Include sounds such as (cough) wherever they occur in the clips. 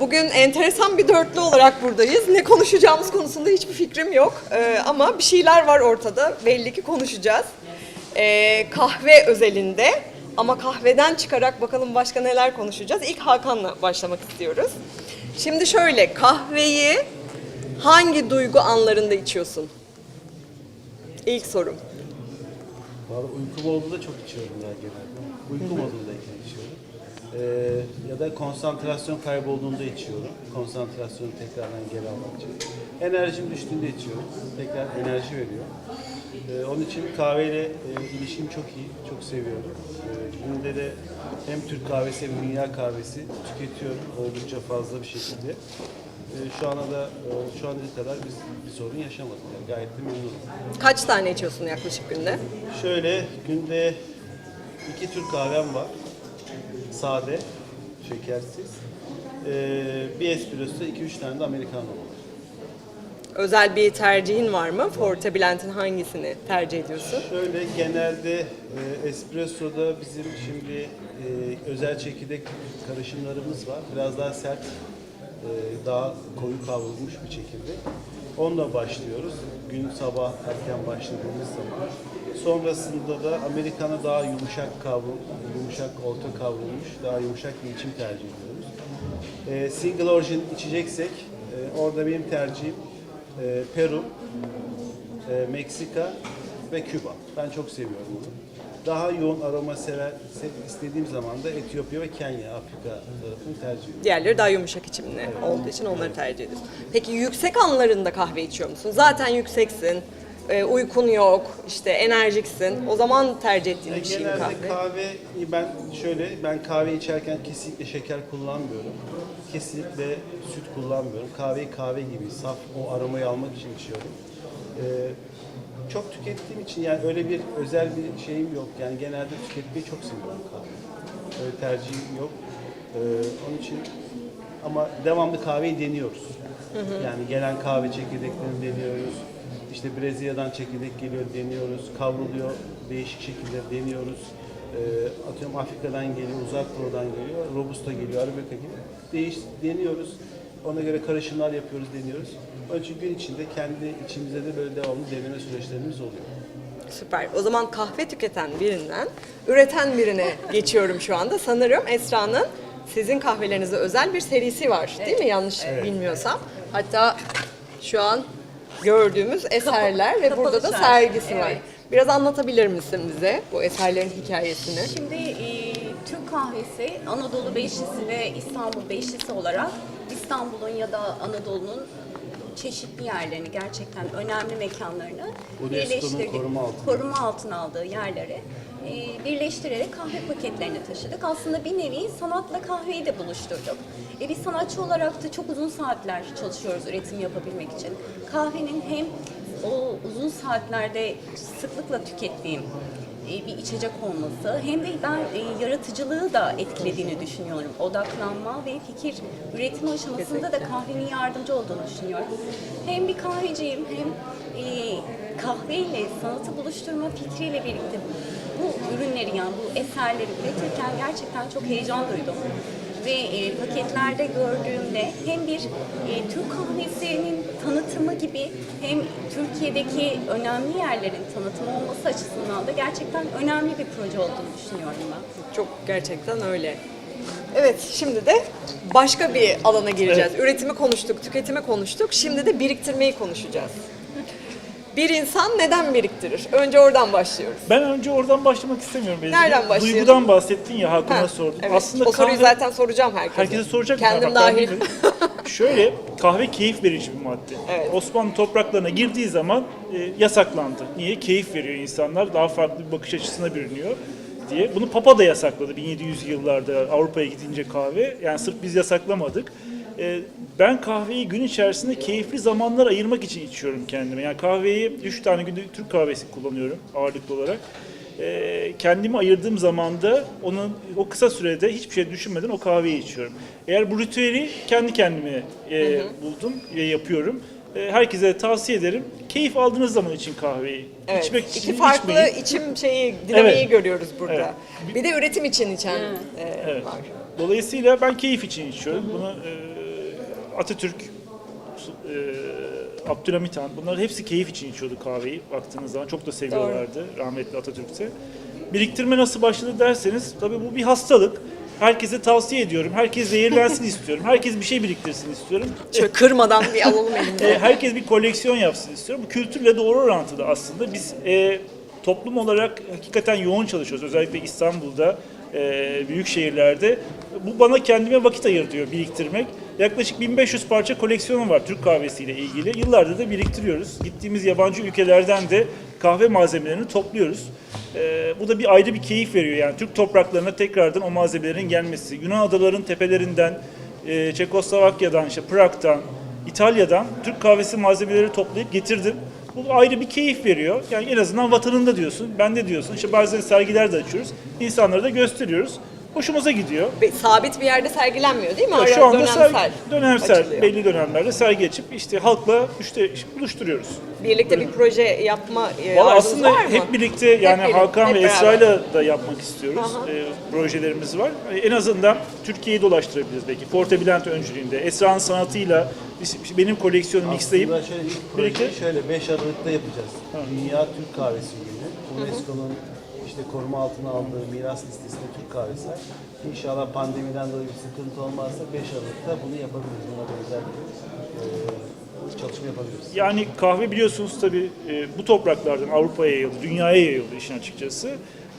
Bugün enteresan bir dörtlü olarak buradayız. Ne konuşacağımız konusunda hiçbir fikrim yok. Ee, ama bir şeyler var ortada. Belli ki konuşacağız. Ee, kahve özelinde. Ama kahveden çıkarak bakalım başka neler konuşacağız. İlk Hakan'la başlamak istiyoruz. Şimdi şöyle, kahveyi hangi duygu anlarında içiyorsun? İlk sorum. Valla uykum olduğunda çok içiyorum ya genelde. Uyku içiyorum. Ee, ya da konsantrasyon kaybolduğunda içiyorum. Konsantrasyonu tekrardan geri almak için. Enerjim düştüğünde içiyorum. Tekrar enerji veriyor. Ee, onun için kahveyle e, ilişkim çok iyi. Çok seviyorum. Ee, günde de hem Türk kahvesi hem dünya kahvesi tüketiyorum oldukça fazla bir şekilde. Ee, şu ana da e, şu ana kadar biz bir sorun yaşamadık. Yani gayet de memnunum. Kaç tane içiyorsun yaklaşık günde? Şöyle günde iki Türk kahvem var. Sade, şekersiz. Ee, bir espresso, iki üç tane de americano var. Özel bir tercihin var mı? Forte Blend'in hangisini tercih ediyorsun? Şöyle genelde e, espressoda bizim şimdi e, özel çekirdek karışımlarımız var. Biraz daha sert, e, daha koyu kavrulmuş bir çekirdek. Onunla başlıyoruz. Gün sabah erken başladığımız zaman. Sonrasında da Amerikan'a daha yumuşak kavrul, yumuşak orta kavrulmuş, daha yumuşak bir içim tercih ediyoruz. E, single origin içeceksek, e, orada benim tercihim e, Peru, e, Meksika ve Küba. Ben çok seviyorum bunu. Daha yoğun aroma sever, se- istediğim zaman da Etiyopya ve Kenya, Afrika tarafını tercih ediyorum. Diğerleri daha yumuşak içimli olduğu için onları tercih ediyorsun. Peki yüksek anlarında kahve içiyor musun? Zaten yükseksin, e, uykun yok, işte enerjiksin. O zaman tercih ettiğin bir şey mi Genelde kahve? ben şöyle, ben kahve içerken kesinlikle şeker kullanmıyorum. Kesinlikle süt kullanmıyorum. Kahveyi kahve gibi saf o aromayı almak için içiyorum. Ee, çok tükettiğim için yani öyle bir özel bir şeyim yok. Yani genelde tüketmeyi çok seviyorum kahve. Öyle tercihim yok. Ee, onun için ama devamlı kahveyi deniyoruz. Yani gelen kahve çekirdeklerini deniyoruz. İşte Brezilya'dan çekirdek geliyor, deniyoruz. Kavruluyor, değişik şekilde deniyoruz. Ee, atıyorum Afrika'dan geliyor, Uzak Doğu'dan geliyor, Robusta geliyor, Arabica geliyor. Değiş, deniyoruz. Ona göre karışımlar yapıyoruz, deniyoruz. Onun için gün içinde kendi içimizde de böyle devamlı deneme süreçlerimiz oluyor. Süper. O zaman kahve tüketen birinden üreten birine (laughs) geçiyorum şu anda. Sanırım Esra'nın sizin kahvelerinize özel bir serisi var değil mi? Yanlış bilmiyorsam. Hatta şu an gördüğümüz eserler ve burada da sergisi var. evet. Biraz anlatabilir misin bize bu eserlerin hikayesini? Şimdi e, Türk kahvesi Anadolu Beşlisi ve İstanbul Beşlisi olarak İstanbul'un ya da Anadolu'nun çeşitli yerlerini gerçekten önemli mekanlarını birleştirdik. koruma altına. Koruma altına aldığı yerleri e, birleştirerek kahve paketlerini taşıdık. Aslında bir nevi sanatla kahveyi de buluşturduk. E, bir sanatçı olarak da çok uzun saatler çalışıyoruz üretim yapabilmek için. Kahvenin hem o uzun saatlerde sıklıkla tükettiğim bir içecek olması hem de ben e, yaratıcılığı da etkilediğini düşünüyorum. Odaklanma ve fikir üretim aşamasında da kahvenin yardımcı olduğunu düşünüyorum. Hem bir kahveciyim hem e, kahveyle sanatı buluşturma fikriyle birlikte bu ürünleri yani bu eserleri üretirken gerçekten çok heyecan duydum. Ve e, paketlerde gördüğümde hem bir e, Türk kahvesinin tanıtımı gibi hem Türkiye'deki önemli yerlerin tanıtımı olması açısından da gerçekten önemli bir proje olduğunu düşünüyorum ben. Çok gerçekten öyle. Evet, şimdi de başka bir alana gireceğiz. Üretimi konuştuk, tüketimi konuştuk. Şimdi de biriktirmeyi konuşacağız. Bir insan neden biriktirir? Önce oradan başlıyoruz. Ben önce oradan başlamak istemiyorum. Ezgi. Nereden başlayalım? Duygudan bahsettin ya Hakan'a Ha, sordum. evet. Aslında o soruyu kahve- zaten soracağım herkese. herkese soracak Kendim dahil. (laughs) Şöyle kahve keyif verici bir madde. Evet. Osmanlı topraklarına girdiği zaman e, yasaklandı. Niye? Keyif veriyor insanlar. Daha farklı bir bakış açısına bürünüyor diye. Bunu Papa da yasakladı 1700 yıllarda Avrupa'ya gidince kahve. Yani sırf biz yasaklamadık. E, ben kahveyi gün içerisinde keyifli zamanlar ayırmak için içiyorum kendime. Yani kahveyi 3 tane günde Türk kahvesi kullanıyorum ağırlıklı olarak. E, kendimi ayırdığım zamanda onun o kısa sürede hiçbir şey düşünmeden o kahveyi içiyorum. Eğer bu ritüeli kendi kendime e, buldum ve yapıyorum. E, herkese tavsiye ederim. Keyif aldığınız zaman için kahveyi. Evet, İçmek iki için farklı içmeyin. içim şeyi, dinamiği Evet. görüyoruz burada. Evet. Bir de üretim için içen e, Evet. var. Dolayısıyla ben keyif için içiyorum. Bunu e, Atatürk, e, Abdülhamit Han bunlar hepsi keyif için içiyordu kahveyi baktığınız zaman. Çok da seviyorlardı rahmetli Atatürk'se. Biriktirme nasıl başladı derseniz tabii bu bir hastalık. Herkese tavsiye ediyorum. Herkes zehirlensin (laughs) istiyorum. Herkes bir şey biriktirsin istiyorum. Şöyle kırmadan bir alalım. E, (laughs) herkes bir koleksiyon yapsın istiyorum. Bu kültürle doğru orantılı aslında. Biz e, toplum olarak hakikaten yoğun çalışıyoruz. Özellikle İstanbul'da, e, büyük şehirlerde. Bu bana kendime vakit ayır diyor biriktirmek. Yaklaşık 1500 parça koleksiyonum var Türk kahvesiyle ilgili. Yıllardır da biriktiriyoruz. Gittiğimiz yabancı ülkelerden de kahve malzemelerini topluyoruz. E, bu da bir ayrı bir keyif veriyor yani Türk topraklarına tekrardan o malzemelerin gelmesi. Yunan adaların tepelerinden, e, Çekoslovakya'dan, işte Prag'dan, İtalya'dan Türk kahvesi malzemeleri toplayıp getirdim. Bu ayrı bir keyif veriyor. Yani en azından vatanında diyorsun, bende diyorsun. İşte bazen sergiler de açıyoruz. İnsanlara da gösteriyoruz. Hoşumuza gidiyor. Be- Sabit bir yerde sergilenmiyor değil mi? Ya Ara şu anda dönemsel. sergi, dönemsel, açılıyor. belli dönemlerde sergi açıp işte halkla işte buluşturuyoruz. Birlikte bir proje yapma e, Valla aslında var mı? hep birlikte yani birlikte, Hakan hep ve. Esra'yla da yapmak istiyoruz. Aha. Ee, projelerimiz var. Ee, En azından Türkiye'yi dolaştırabiliriz belki. Forte Bülent öncülüğünde. Esra'nın sanatıyla benim koleksiyonumu mixleyip Aslında şöyle ilk projeyi birlikte- şöyle 5 Aralık'ta yapacağız. Dünya Türk Kahvesi Günü. UNESCO'nun işte koruma altına aldığı miras listesinde Türk kahvesi var. İnşallah pandemiden dolayı bir sıkıntı olmazsa 5 Aralık'ta bunu yapabiliriz. Buna benzer bir e, çalışma yapabiliriz. Yani kahve biliyorsunuz tabii e, bu topraklardan Avrupa'ya yayıldı, dünyaya yayıldı işin açıkçası.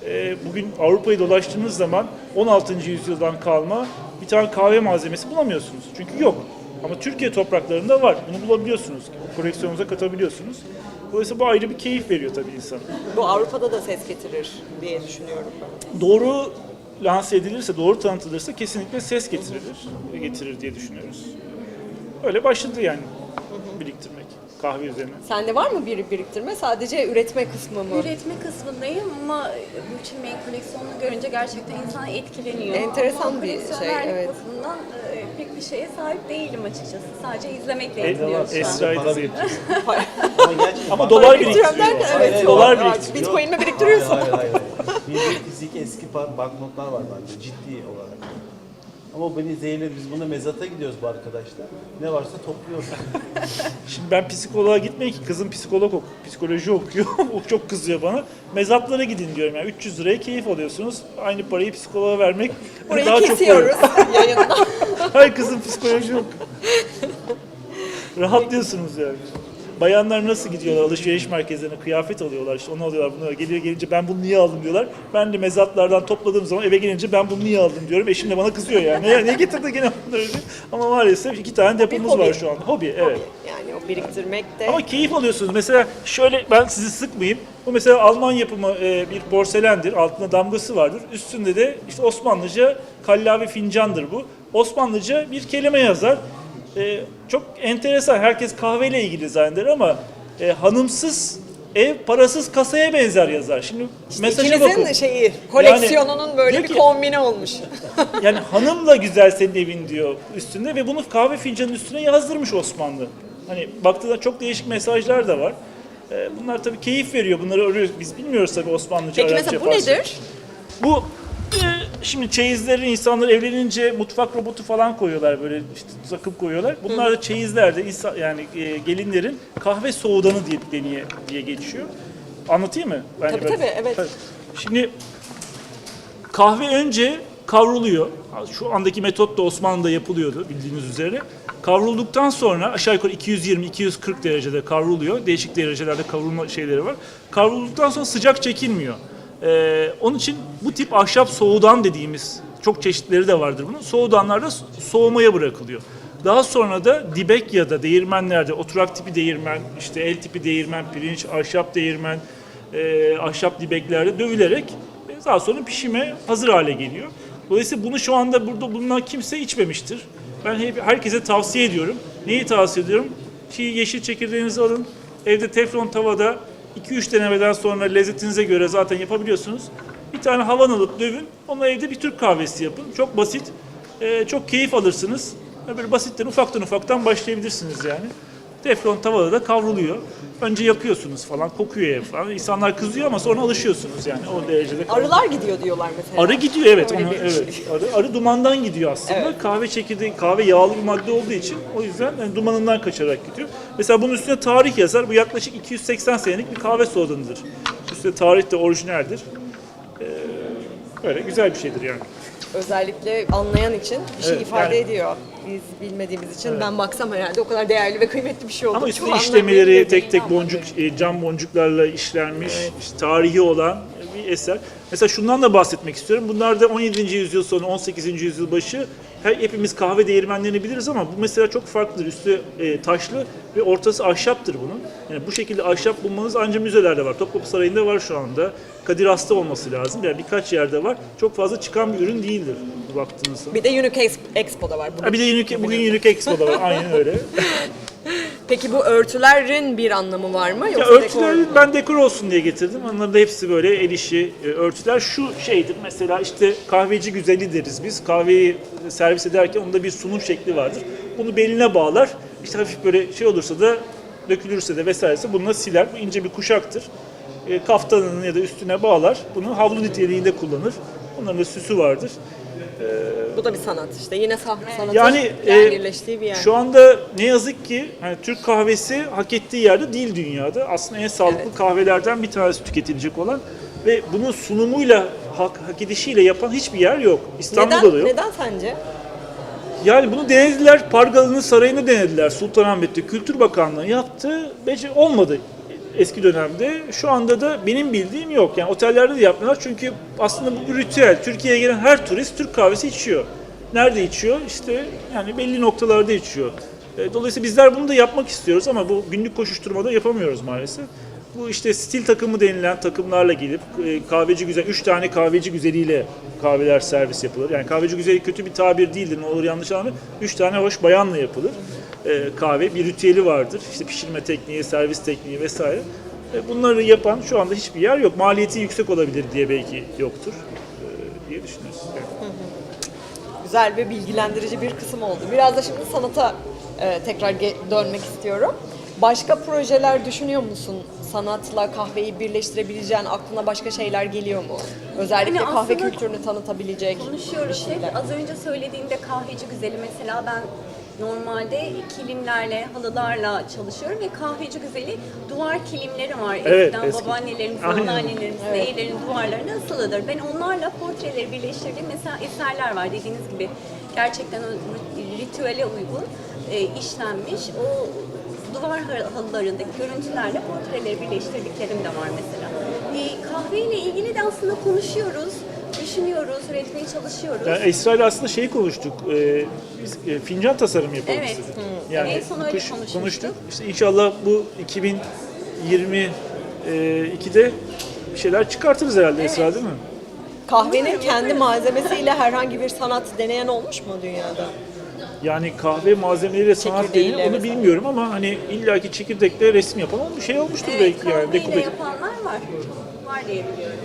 E, bugün Avrupa'yı dolaştığınız zaman 16. yüzyıldan kalma bir tane kahve malzemesi bulamıyorsunuz. Çünkü yok. Ama Türkiye topraklarında var. Bunu bulabiliyorsunuz. Koleksiyonunuza katabiliyorsunuz. Dolayısıyla bu ayrı bir keyif veriyor tabii insana. Bu Avrupa'da da ses getirir diye düşünüyorum ben. Doğru lanse edilirse, doğru tanıtılırsa kesinlikle ses getirilir, getirir diye düşünüyoruz. Öyle başladı yani biriktirmek kahve üzerine. Sende var mı bir biriktirme? Sadece üretme kısmı mı? Üretme kısmındayım ama Gülçin Bey'in koleksiyonunu görünce gerçekten insan etkileniyor. Enteresan ama bir şey, evet. bakımından e, pek bir şeye sahip değilim açıkçası. Sadece izlemekle yetiniyoruz şu an. Esra'yı (laughs) da biriktiriyor. Ama gerçekten Ama para dolar Biriktiriyorum biriktiriyor. Hayır, evet. dolar biriktiriyor. Bitcoin mi biriktiriyorsun? Hayır hayır hayır. Fizik eski par- banknotlar var bende ciddi olarak. Ama beni zehirledi. Biz buna mezata gidiyoruz bu arkadaşlar. Ne varsa topluyoruz. (laughs) Şimdi ben psikoloğa gitmeyin ki kızım psikolog ok psikoloji okuyor. (laughs) o çok kızıyor bana. Mezatlara gidin diyorum yani 300 liraya keyif alıyorsunuz. Aynı parayı psikoloğa vermek Burayı daha kesiyoruz çok (laughs) yayında. Hayır kızım psikoloji yok. Rahatlıyorsunuz yani. Bayanlar nasıl gidiyorlar alışveriş merkezlerine kıyafet alıyorlar işte onu alıyorlar bunu alıyorlar. Geliyor gelince ben bunu niye aldım diyorlar. Ben de mezatlardan topladığım zaman eve gelince ben bunu niye aldım diyorum. Eşim de bana kızıyor yani. Ne, ne getirdi gene bunları diyor. Ama maalesef iki tane depomuz hobi. var şu an. Hobi evet. Yani o biriktirmek de Ama keyif alıyorsunuz. Mesela şöyle ben sizi sıkmayayım. Bu mesela Alman yapımı e, bir porselendir. Altında damgası vardır. Üstünde de işte Osmanlıca kallavi fincandır bu. Osmanlıca bir kelime yazar. E, çok enteresan. Herkes kahveyle ilgili zanneder ama e, hanımsız ev parasız kasaya benzer yazar. Şimdi mesaja İkinizin bakın. şeyi, koleksiyonunun böyle diyor bir ki- kombine olmuş. (laughs) Yani hanımla güzel senin evin diyor üstünde ve bunu kahve fincanının üstüne yazdırmış Osmanlı. Hani baktığında çok değişik mesajlar da var. Ee, bunlar tabii keyif veriyor. Bunları arıyoruz. Biz bilmiyoruz tabii Osmanlıca, Peki Arapça, mesela bu Farsça. nedir? Bu e, şimdi çeyizleri insanlar evlenince mutfak robotu falan koyuyorlar böyle işte takım koyuyorlar. Bunlar da çeyizlerde insan yani e, gelinlerin kahve soğudanı diye diye, diye geçiyor. Anlatayım mı? Yani Tabii, tabii, evet. Şimdi kahve önce kavruluyor. Şu andaki metot da Osmanlı'da yapılıyordu bildiğiniz üzere. Kavrulduktan sonra aşağı yukarı 220-240 derecede kavruluyor. Değişik derecelerde kavrulma şeyleri var. Kavrulduktan sonra sıcak çekilmiyor. Ee, onun için bu tip ahşap soğudan dediğimiz çok çeşitleri de vardır bunun. Soğudanlar da so- soğumaya bırakılıyor. Daha sonra da dibek ya da değirmenlerde oturak tipi değirmen, işte el tipi değirmen, pirinç, ahşap değirmen, e, ahşap dibeklerde dövülerek daha sonra pişime hazır hale geliyor. Dolayısıyla bunu şu anda burada bulunan kimse içmemiştir. Ben hep herkese tavsiye ediyorum. Neyi tavsiye ediyorum? Çiğ yeşil çekirdeğinizi alın. Evde teflon tavada 2-3 denemeden sonra lezzetinize göre zaten yapabiliyorsunuz. Bir tane havan alıp dövün. Onunla evde bir Türk kahvesi yapın. Çok basit. e, çok keyif alırsınız. Böyle basitten ufaktan ufaktan başlayabilirsiniz yani. Teflon tavada da kavruluyor. Önce yakıyorsunuz falan, kokuyor falan. İnsanlar kızıyor ama sonra alışıyorsunuz yani o derecede. Arılar gidiyor diyorlar mesela. Arı gidiyor evet. Öyle Onu, bir evet. şey. Arı, arı dumandan gidiyor aslında. Evet. Kahve çekirdeği, kahve yağlı bir madde olduğu için o yüzden yani dumanından kaçarak gidiyor. Mesela bunun üstüne tarih yazar. Bu yaklaşık 280 senelik bir kahve soğudanıdır. Üstüne tarih de orijinaldir. Ee, böyle güzel bir şeydir yani. Özellikle anlayan için bir şey Evet, ifade yani- ediyor. Biz bilmediğimiz için ben baksam herhalde o kadar değerli ve kıymetli bir şey oldu. Ama Çok anlam işlemeleri tek tek boncuk, e, cam boncuklarla işlenmiş, işte tarihi olan bir eser. Mesela şundan da bahsetmek istiyorum. Bunlar da 17. yüzyıl sonu, 18. yüzyıl başı. Her, hepimiz kahve değirmenlerini biliriz ama bu mesela çok farklıdır. Üstü e, taşlı ve ortası ahşaptır bunun. Yani bu şekilde ahşap bulmanız ancak müzelerde var. Topkapı Sarayı'nda var şu anda. Kadir Has'ta olması lazım. Yani birkaç yerde var. Çok fazla çıkan bir ürün değildir bu baktığınız zaman. Bir de Unique Ex- Expo'da var. Bugün. Ha, bir de Unique, bugün Unique Expo'da var. Aynen öyle. (laughs) Peki bu örtülerin bir anlamı var mı? Ya Yoksa örtüleri dekor ben dekor olsun diye getirdim. Onların da hepsi böyle el işi e, örtüler. Şu şeydir mesela işte kahveci güzeli deriz biz. Kahveyi servis ederken onda bir sunum şekli vardır. Bunu beline bağlar. İşte hafif böyle şey olursa da dökülürse de vesairese bununla siler. Bu ince bir kuşaktır. E, kaftanının ya da üstüne bağlar. Bunu havlu niteliğinde kullanır. Bunların da süsü vardır. Bu da bir sanat işte. Yine sahne sanatı Yani e, birleştiği bir yer. şu anda ne yazık ki hani Türk kahvesi hak ettiği yerde değil dünyada. Aslında en sağlıklı Evet. kahvelerden bir tanesi tüketilecek olan ve bunun sunumuyla hak, hak edişiyle yapan hiçbir yer yok. İstanbul'da neden, da yok. neden sence? Yani bunu denediler. Pargalı'nın sarayını denediler. Sultanahmet'te Kültür Bakanlığı yaptı. Bece olmadı eski dönemde. Şu anda da benim bildiğim yok. Yani otellerde de yapmıyorlar. Çünkü aslında bu bir ritüel. Türkiye'ye gelen her turist Türk kahvesi içiyor. Nerede içiyor? İşte yani belli noktalarda içiyor. E, Dolayısıyla bizler bunu da yapmak istiyoruz ama bu günlük koşuşturmada yapamıyoruz maalesef. Bu işte stil takımı denilen takımlarla gelip e, kahveci güzel, üç tane kahveci güzeliyle kahveler servis yapılır. Yani kahveci güzeli kötü bir tabir değildir, ne olur yanlış anlamayın. Üç tane hoş bayanla yapılır e, kahve. Bir ritüeli vardır. İşte pişirme tekniği, servis tekniği vesaire. E, bunları yapan şu anda hiçbir yer yok. Maliyeti yüksek olabilir diye belki yoktur e, diye düşünüyoruz. Yani. Güzel ve bilgilendirici bir kısım oldu. Biraz da şimdi sanata e, tekrar dönmek istiyorum. Başka projeler düşünüyor musun? Sanatla kahveyi birleştirebileceğin aklına başka şeyler geliyor mu? Özellikle Yani kahve kültürünü tanıtabilecek bir Konuşuyoruz hep. şeyler. Az önce söylediğimde kahveci güzeli mesela ben normalde kilimlerle, halılarla çalışıyorum ve kahveci güzeli duvar kilimleri var. Evet, Eskiden eski. babaannelerimizin, anneannelerimizin, neylerin duvarlarına asılıdır. Ben onlarla portreleri birleştirdiğim mesela eserler var dediğiniz gibi. Gerçekten ritüele uygun e, işlenmiş. O duvar halılarındaki görüntülerle portreleri birleştirdiklerim de var mesela. E, kahveyle ilgili de aslında konuşuyoruz, düşünüyoruz, üretmeye çalışıyoruz. Yani Esra ile aslında şey konuştuk. e, biz e, fincan tasarım yapalım Evet. istedik. Hı. Yani En son öyle kış konuşmuştuk. konuştuk. İşte inşallah bu 2022'de bir şeyler çıkartırız herhalde Esra değil mi? Kahvenin kendi malzemesiyle herhangi bir sanat deneyen olmuş mu dünyada? Yani kahve malzemeleriyle sanat Çekirdeğiyle onu mesela. bilmiyorum ama hani illaki çekirdekle resim yapan bir şey olmuştur Evet, belki yani. kahveyle Dekupaj. yapanlar var. Var diye biliyorum.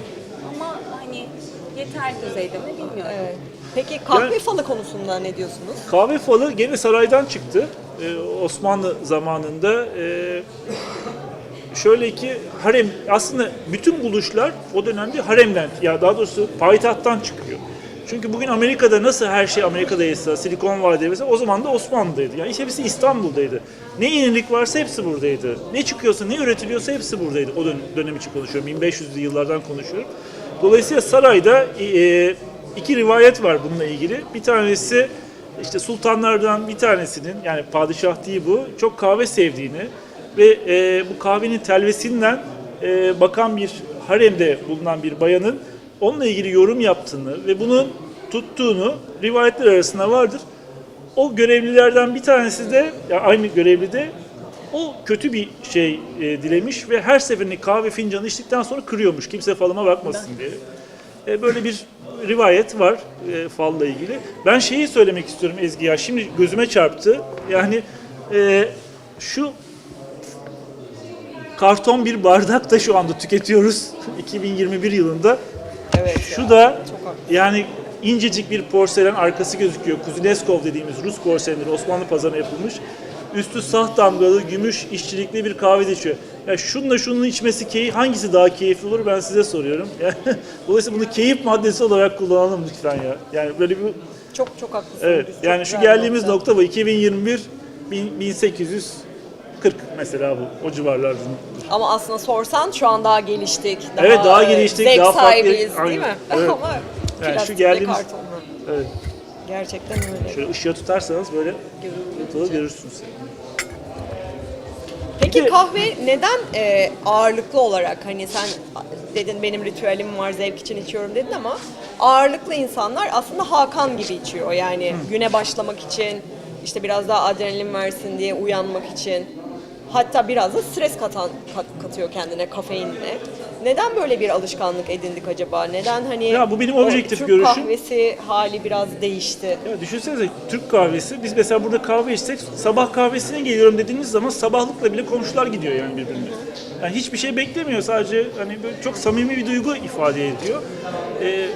Yeterli düzeyde mi bilmiyorum. Evet. Peki kahve Yani- falı konusunda ne diyorsunuz? Kahve falı gene saraydan çıktı. Ee, Osmanlı zamanında e, şöyle ki harem aslında bütün buluşlar o dönemde haremden ya daha doğrusu payitahttan çıkıyor. Çünkü bugün Amerika'da nasıl her şey Amerika'daysa, Silikon Vadisi mesela o zaman da Osmanlı'daydı. Yani hepsi İstanbul'daydı. Ne yenilik varsa hepsi buradaydı. Ne çıkıyorsa, ne üretiliyorsa hepsi buradaydı. O dön- dönem için konuşuyorum. 1500'lü yıllardan konuşuyorum. Dolayısıyla sarayda e, iki rivayet var bununla ilgili. Bir tanesi işte sultanlardan bir tanesinin yani padişah değil bu çok kahve sevdiğini ve e, bu kahvenin telvesinden e, bakan bir haremde bulunan bir bayanın onunla ilgili yorum yaptığını ve bunun tuttuğunu rivayetler arasında vardır. O görevlilerden bir tanesi de ya aynı görevli de o kötü bir şey e, dilemiş ve her seferinde kahve fincanı içtikten sonra kırıyormuş kimse falıma bakmasın diye. E, böyle bir rivayet var e, falla ilgili. Ben şeyi söylemek istiyorum Ezgi ya. Şimdi gözüme çarptı. Yani e, şu karton bir bardak da şu anda tüketiyoruz (laughs) 2021 yılında. Evet. Şu da yani incecik bir porselen arkası gözüküyor. Kuzuneskov dediğimiz Rus porselenleri Osmanlı pazarına yapılmış. Üstü sah damgalı, gümüş işçilikli bir kahve içiyor. Ya şununla şunun içmesi keyif, hangisi daha keyifli olur ben size soruyorum. Yani, (laughs) dolayısıyla bunu keyif maddesi olarak kullanalım lütfen ya. Yani böyle bir Çok çok haklısınız. Evet. Çok Yani şu geldiğimiz nokta bu. 2021 bin- 1840 mesela bu. O civarlarda. Ama aslında sorsan şu an daha geliştik. Daha, Evet, daha geliştik, zevk daha farklı- sahibiyiz değil Aynen, mi? evet. (laughs) Ama Yani şu geldiğimiz-. Evet. Gerçekten öyle. Şöyle ışığa tutarsanız böyle ortalığı görürsünüz. Peki kahve neden e, ağırlıklı olarak hani sen dedin benim ritüelim var zevk için içiyorum dedin ama ağırlıklı insanlar aslında Hakan gibi içiyor. Yani güne başlamak için işte biraz daha adrenalin versin diye uyanmak için hatta biraz da stres katan kat- katıyor kendine kafeinle. Neden böyle bir alışkanlık edindik acaba? Neden hani Ya bu benim objektif Türk görüşüm. kahvesi hali biraz değişti. Ya düşünsenize Türk kahvesi, biz mesela burada kahve içsek sabah kahvesine geliyorum dediğiniz zaman sabahlıkla bile komşular gidiyor yani birbirine. Yani hiçbir şey beklemiyor sadece hani böyle çok samimi bir duygu ifade ediyor. Ee,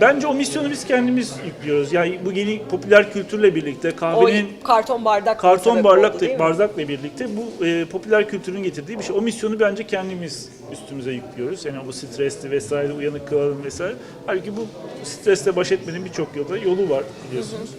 bence o misyonu biz kendimiz yüklüyoruz. Yani bu yeni popüler kültürle birlikte O kahvenin karton bardak karton oldu, değil bardakla, birlikte bu e, popüler kültürün getirdiği bir şey. O misyonu bence kendimiz üstümüze yüklüyoruz. Yani bu stresli vesaire uyanık kalalım vesaire. Halbuki bu stresle baş etmenin birçok yolda yolu var biliyorsunuz.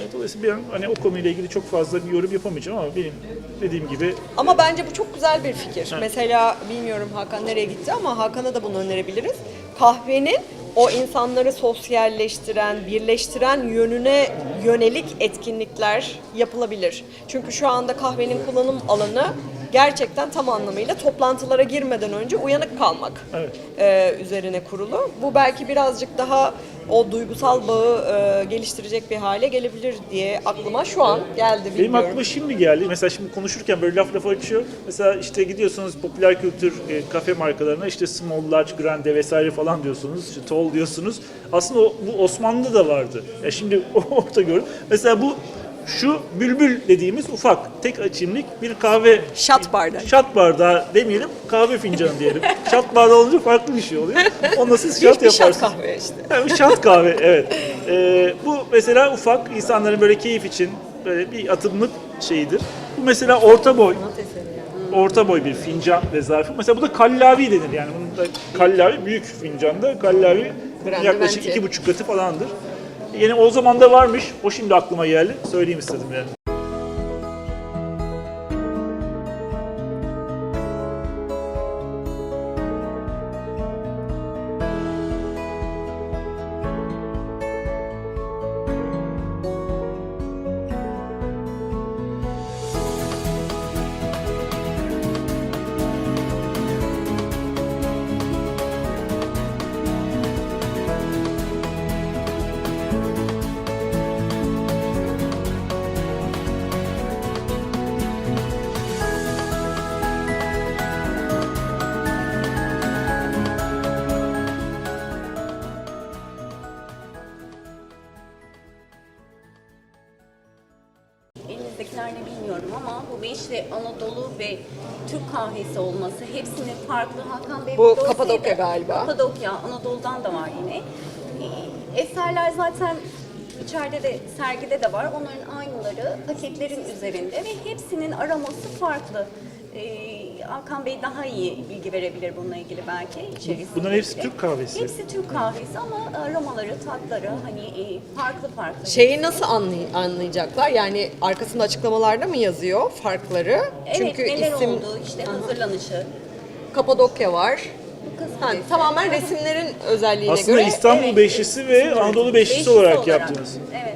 Evet, Dolayısıyla ben hani o konuyla ilgili çok fazla bir yorum yapamayacağım ama benim dediğim gibi Ama bence bu çok güzel bir fikir. Mesela bilmiyorum Hakan nereye gitti ama Hakan'a da bunu önerebiliriz. Kahvenin o insanları sosyalleştiren, birleştiren yönüne yönelik etkinlikler yapılabilir. Çünkü şu anda kahvenin kullanım alanı gerçekten tam anlamıyla toplantılara girmeden önce uyanık kalmak Evet. e, üzerine kurulu. Bu belki birazcık daha o duygusal bağı e, geliştirecek bir hale gelebilir diye aklıma şu an geldi Benim bilmiyorum. aklıma şimdi geldi. Mesela şimdi konuşurken böyle laf lafa açıyor. Mesela işte gidiyorsunuz popüler kültür e, kafe markalarına işte small, large, grande vesaire falan diyorsunuz. İşte tall diyorsunuz. Aslında o, bu Osmanlı'da da vardı. Ya şimdi (laughs) orada gördüm. Mesela bu şu bülbül dediğimiz ufak tek açımlık bir kahve Şat bardağı. Şat bardağı demeyelim, kahve fincanı diyelim. (laughs) şat bardağı olunca farklı bir şey oluyor. Onunla siz şat Hiçbir yaparsınız. şat kahve işte. Yani şat kahve evet. Ee, bu mesela ufak insanların böyle keyif için böyle bir atımlık şeyidir. Bu mesela orta boy. Orta boy bir fincan ve zarfı. Mesela bu da kallavi denir yani. Bunun da kallavi büyük fincanda kallavi Grande yaklaşık iki buçuk katı falandır. Yine o zaman da varmış. O şimdi aklıma geldi. Söyleyeyim istedim yani. Türk kahvesi olması hepsinin farklı. Hakan Bey Bu Kapadokya galiba. Kapadokya, Anadolu'dan da var yine. Ee, Eserler zaten içeride de sergide de var. Onların aynıları paketlerin üzerinde ve hepsinin aroması farklı. Ee, Hakan Bey daha iyi bilgi verebilir bununla ilgili belki içerisinde. Bunların hepsi Türk kahvesi. Hepsi Türk kahvesi ama aromaları, tatları hani e, farklı farklı. Şeyi nasıl anlay- anlayacaklar? Yani arkasında açıklamalarda mı yazıyor farkları? Evet, Çünkü neler isim oldu, işte hazırlanışı. Kapadokya var. Bu kız Ha, tamamen resimlerin özelliğine Aslında göre. İstanbul evet. Beşlisi ve Anadolu Beşlisi, Beşlisi olarak, yaptınız. Evet.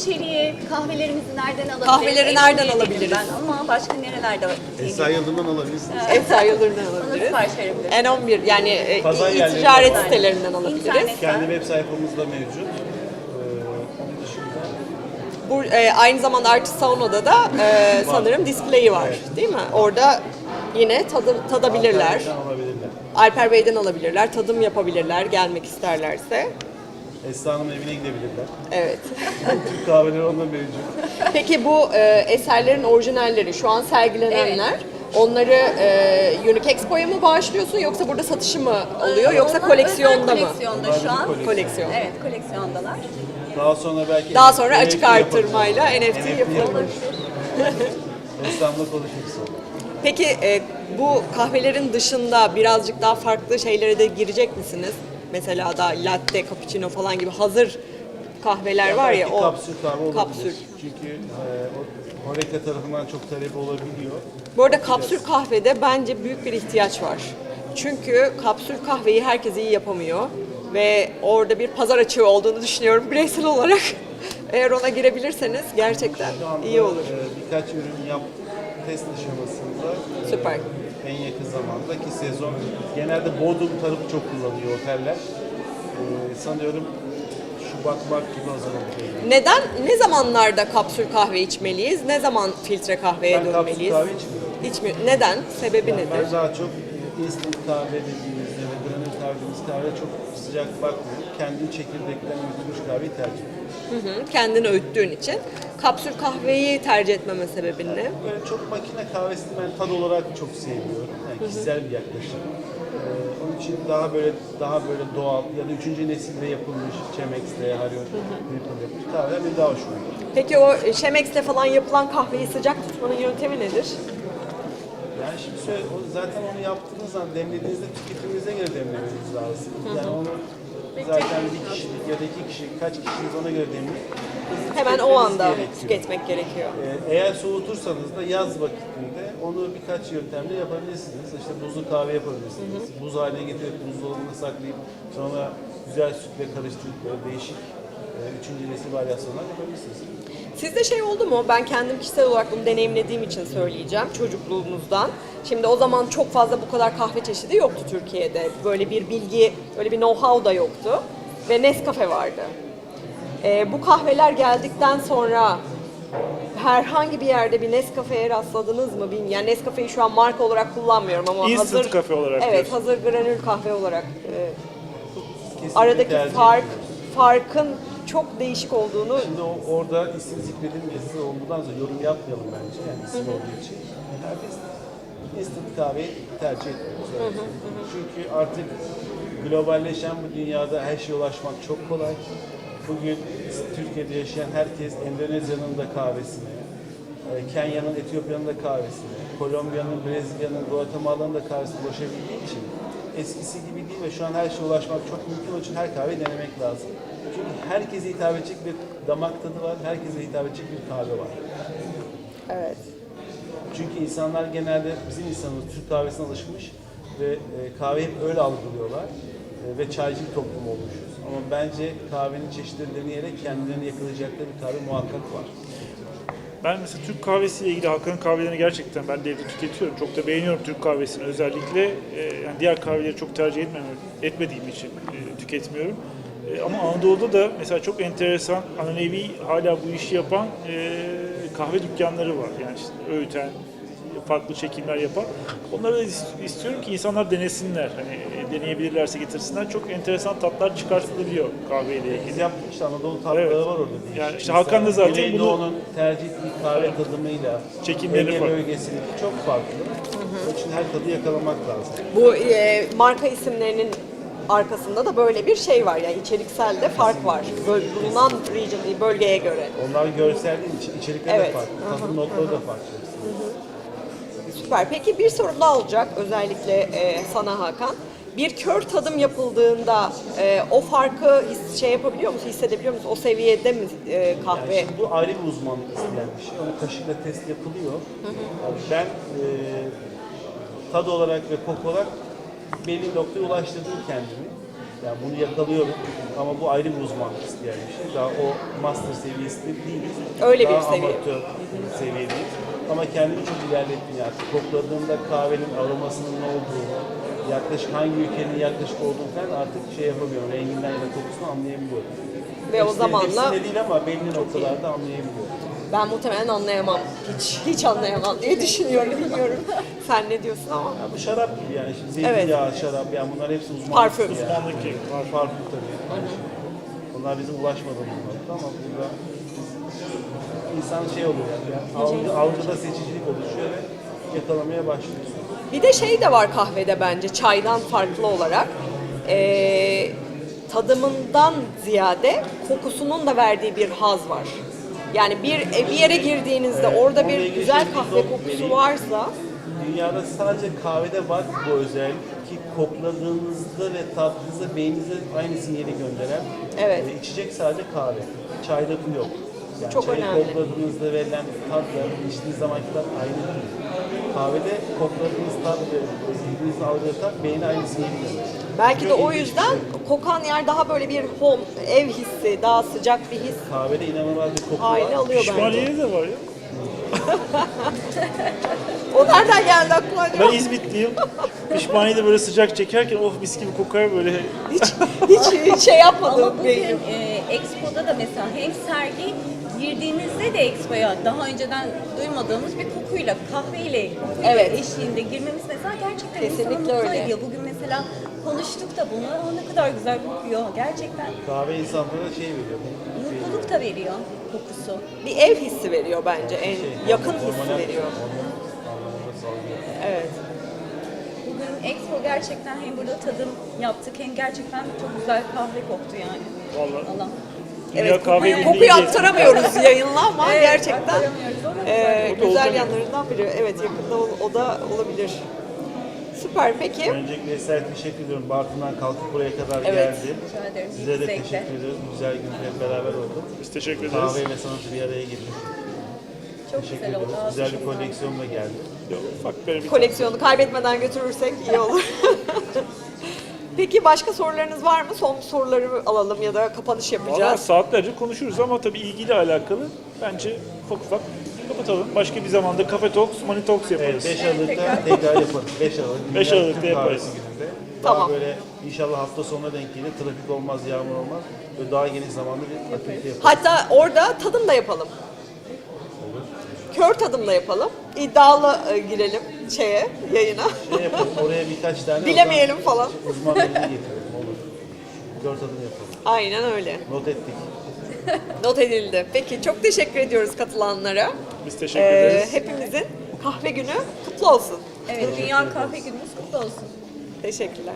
İçeriği, kahvelerimizi nereden alabiliriz? Kahveleri nereden alabiliriz? Ben ama başka nerelerde var? Esra Yıldırım'dan alabilirsiniz. Esra Yıldırım'dan Bana alabiliriz. sipariş verebiliriz. N11 yani e, Pazar yerlerinden ticaret sitelerinden alabiliriz. İnternet. Kendi web sayfamızda mevcut. Ee, onun dışında Bu e, aynı zamanda Artist Sauna'da da e, sanırım display'i var değil mi? Orada yine tadı, tadabilirler. internetten alabilirler. Alper Bey'den alabilirler, tadım yapabilirler gelmek isterlerse. Esra Hanım'ın evine gidebilirler. Evet. (laughs) Türk kahveleri onda mevcut. Peki bu e, eserlerin orijinalleri şu an sergilenenler onları e, Unique Expo'ya mı bağışlıyorsun yoksa burada satışı mı oluyor yoksa Onlar koleksiyonda özel mı? Koleksiyonda Onlar şu bir an. koleksiyon. Koleksiyon. Evet, koleksiyondalar. Daha sonra belki Daha sonra NFT açık yaparız. artırmayla NFT yapılır. yaparız. (laughs) Esra'mla konuşuruz sonra. Peki e, bu kahvelerin dışında birazcık daha farklı şeylere de girecek misiniz? Mesela da latte, cappuccino falan gibi hazır kahveler var ya Belki o kapsül kahve olabilir. kapsül. Çünkü e, o Horeca tarafından çok talep olabiliyor. Bu arada kapsül kahvede bence büyük bir ihtiyaç var. Çünkü kapsül kahveyi herkes iyi yapamıyor ve orada bir pazar açığı olduğunu düşünüyorum (laughs) bireysel olarak. Eğer ona girebilirseniz gerçekten Şu anda iyi olur. e, birkaç ürün yaptık. Test aşamasında. e, Süper. En yakın zamanda ki sezon genelde Bodrum tarafı çok kullanıyor oteller. E, sanıyorum Şubat Mart gibi hazırlanıyor. Neden, ne zamanlarda kapsül kahve içmeliyiz? Ne zaman filtre kahveye Ben kapsül dönmeliyiz? kahve içmiyorum. İçmiyor. Neden? Sebebi nedir? Ben daha çok e, instant kahve dediğimizde ve granül kahve dediğimiz kahve çok sıcak bakmıyorum. Kendim çekirdekten üretilmiş kahveyi tercih ediyorum. Hı hı, kendini öğüttüğün için. Kapsül kahveyi tercih etmeme sebebin ne? Böyle çok makine kahvesini ben tad olarak çok sevmiyorum. Yani kişisel bir yaklaşım. Ee, onun için daha böyle daha böyle doğal ya da üçüncü nesilde yapılmış Chemex'te, Harrier yapılmış kahveler benim daha hoşuma gidiyor. Peki o Chemex'te falan yapılan kahveyi sıcak tutmanın yöntemi nedir? Yani şimdi şöyle, o, zaten onu yaptığınız zaman demlediğinizde tüketiminize göre demlemeniz lazım. Yani onu zaten bir kişilik ya da iki kişilik, kaç kişiniz ona göre demleyip hızlı Hemen o tüketmeniz anda tüketmek gerekiyor. Ee, Eğer soğutursanız da yaz vakitinde onu birkaç yöntemle yapabilirsiniz. İşte buzlu kahve yapabilirsiniz. Buz haline getirip buzdolabına saklayıp sonra güzel sütle karıştırıp böyle değişik e, üçüncü nesil varyasyonlar yapabilirsiniz. Sizde şey oldu mu? Ben kendim kişisel olarak bunu deneyimlediğim için söyleyeceğim çocukluğumuzdan. Şimdi o zaman çok fazla bu kadar kahve çeşidi yoktu Türkiye'de. Böyle bir bilgi, böyle bir know-how da yoktu. Ve Nescafe vardı. Ee, bu kahveler geldikten sonra herhangi bir yerde bir Nescafe'ye rastladınız mı bilmiyorum. Yani Nescafe'yi şu an marka olarak kullanmıyorum ama Instant hazır kafe olarak Evet, diyorsun. hazır granül kahve olarak e, Kesinlikle aradaki tercih fark farkın çok değişik olduğunu Şimdi o, orada isim zikredilmesin. Ondan sonra yorum yapmayalım bence. Yani isim olduğu için. Biz instant kahveyi tercih etmiyoruz. Çünkü artık globalleşen bu dünyada her şeye ulaşmak çok kolay. Bugün Türkiye'de yaşayan herkes Endonezya'nın da kahvesine, e, Kenya'nın, Etiyopya'nın da kahvesine, Kolombiya'nın, Brezilya'nın, Guatemala'nın da kahvesine ulaşabildiği için eskisi gibi değil ve şu an her şeye ulaşmak çok mümkün olduğu için her kahveyi denemek lazım. Çünkü herkese hitap edecek bir damak tadı var, herkese hitap edecek bir kahve var. evet. Çünkü insanlar genelde bizim insanımız Türk kahvesine alışmış ve e, kahveyi hep öyle algılıyorlar E, ve çaycı bir toplum olmuşuz. Ama bence kahvenin çeşitlerini deneyerek kendilerini yakalayacakları bir kahve muhakkak var. Ben mesela Türk kahvesiyle ilgili Hakan'ın kahvelerini gerçekten ben de evde tüketiyorum. Çok da beğeniyorum Türk kahvesini özellikle. e, yani diğer kahveleri çok tercih etmem, etmediğim için tüketmiyorum. E, ama Anadolu'da da mesela çok enteresan Ananevi hala bu işi yapan e, kahve dükkanları var. Yani işte öğüten, farklı çekimler yapan. Onları da is- istiyorum ki insanlar denesinler. Hani e, deneyebilirlerse getirsinler. Çok enteresan tatlar çıkartılabiliyor kahveyle ilgili. Biz yaptık işte Anadolu tatları Evet. var orada. değişik. Yani işte Hakan da zaten bunu- Güneydoğu'nun tercih ettiği kahve tadımıyla Çekimleri farklı. bölgesindeki çok farklı. Onun için her tadı yakalamak lazım. Bu e, marka isimlerinin arkasında da böyle bir şey var yani içeriksel de fark var. Böl- bulunan region, bölgeye göre. Onlar görsel değil, iç- içerikleri Evet. de farklı. Tadım notları da farklı. Süper. Peki bir soru daha olacak özellikle e, sana Hakan. Bir kör tadım yapıldığında e, o farkı his, şey yapabiliyor musun, hissedebiliyor musun? O seviyede mi e, kahve? Yani bu ayrı bir uzmanlık isteyen bir şey. Onu kaşıkla test yapılıyor. Yani ben e, tad olarak ve koku olarak belli bir noktaya ulaştırdım kendimi. Yani bunu yakalıyorum ama bu ayrı bir uzmanlık isteyen bir şey. Daha o master seviyesinde değiliz. Öyle bir Daha seviye. amatör seviyedeyiz. Ama kendimi çok ilerlettim yani. Kokladığımda kahvenin aromasının ne olduğunu, yaklaşık hangi ülkenin yaklaşık olduğunu falan artık şey yapamıyorum. Renginden ya da kokusunu anlayabiliyorum. Ve o zamanla hepsini değil ama belli noktalarda anlayabiliyorum. Ben muhtemelen anlayamam. Hiç hiç anlayamam diye düşünüyorum. Bilmiyorum. Sen ne diyorsun ama. Ya bu şarap gibi yani. Şimdi zeytinyağı, şarap yani bunlar hepsi uzmanlık. Parfüm. Yani. Uzmanlık gibi. Var farklı tabii. Bunlar bizim ulaşmadığımız nokta ama burada insan şey oluyor yani. Algı, algıda seçicilik oluşuyor ve yakalamaya başlıyor. Bir de şey de var kahvede bence çaydan farklı olarak. Ee, tadımından ziyade kokusunun da verdiği bir haz var. Yani bir e, bir yere girdiğinizde Evet, orada bir güzel kahve kokusu varsa Dünyada sadece kahvede var bu özellik ki kokladığınızda ve tattığınızda beyninize aynı sinyali gönderen Evet. e, içecek sadece kahve. Çayda bu yok. Yani Çok çayı önemli. kokladığınızda verilen tatla içtiğiniz zamanki tat aynı değil. Kahvede kokladığınız tat ve zihninizdeki algıladığı tat beyne aynı sinyali gönderiyor. Belki de o yüzden kokan yer daha böyle bir home, ev hissi, daha sıcak bir his Kahvede inanılmaz bir koku haline var. alıyor bence. Pişmaniye de var ya. (laughs) O nereden geldi aklına acaba? Ben İzmitliyim. Pişmaniye de böyle sıcak çekerken oh mis gibi kokar böyle. Hiç, hiç şey yapmadım. Ama bugün e, Expo'da da mesela hem sergi girdiğimizde de Expo'ya daha önceden duymadığımız bir kokuyla, kahveyle Evet. eşliğinde girmemiz mesela gerçekten Kesinlikle insanı mutlu öyle. ediyor. Bugün mesela konuştuk da bunu, "Aa, ne kadar güzel kokuyor. Gerçekten Kahve insanlara şey veriyor. mutluluk da veriyor kokusu. bir ev hissi veriyor bence. En Şey, yakın hormonal- hissi veriyor. hormon anlamında salgılıyor. Evet. Bugün Expo gerçekten hem burada tadım yaptık hem gerçekten çok güzel kahve koktu yani. Vallahi. Allah. Dünya Evet, kahve kokuyu, günü kokuyu aktaramıyoruz (laughs) yayınla ama Evet, gerçekten aktaramıyoruz ama e, O güzel olacak. yanlarından biri. Evet, yakında o, o da olabilir. Süper, peki. Öncelikle Eser teşekkür ediyorum. Bartın'dan kalkıp buraya kadar Evet. geldi. Rica ederim. Size de Zevkle. teşekkür ediyoruz. Güzel gün hep beraber olduk. Biz teşekkür ederiz. Kahve ve sanatı bir araya getirdik. Çok Teşekkür güzel oldu. ediyoruz. Ağzı Güzel bir koleksiyonla geldi. Yok, ufak böyle bir Koleksiyonu kaybetmeden götürürsek iyi olur. (laughs) Peki başka sorularınız var mı? Son soruları alalım ya da kapanış Valla yapacağız. saatlerce konuşuruz ama tabii ilgiyle alakalı bence ufak ufak kapatalım. Başka bir zamanda Cafe Talks, Money Talks yaparız. Evet 5 Aralık'ta tekrar yaparız. 5 Aralık. Beş Dünya Aralık'ta Türk yaparız. Gününde. Daha Tamam. böyle inşallah hafta sonuna denk gelir. Trafik olmaz, yağmur olmaz. Böyle daha geniş zamanda bir aktivite yaparız. Hatta orada tadım da yapalım. Kör tadım da yapalım. İddialı e, girelim şeye, yayına. Şey yapalım, oraya birkaç tane Bilemeyelim falan. uzman bilgi getirelim. Olur. Dört adım yapalım. Aynen öyle. Not ettik. (laughs) Not edildi. Peki çok teşekkür ediyoruz katılanlara. Biz teşekkür Ee, ederiz. hepimizin kahve günü kutlu olsun. Evet, Dünya Kahve Günümüz kutlu olsun. Teşekkürler.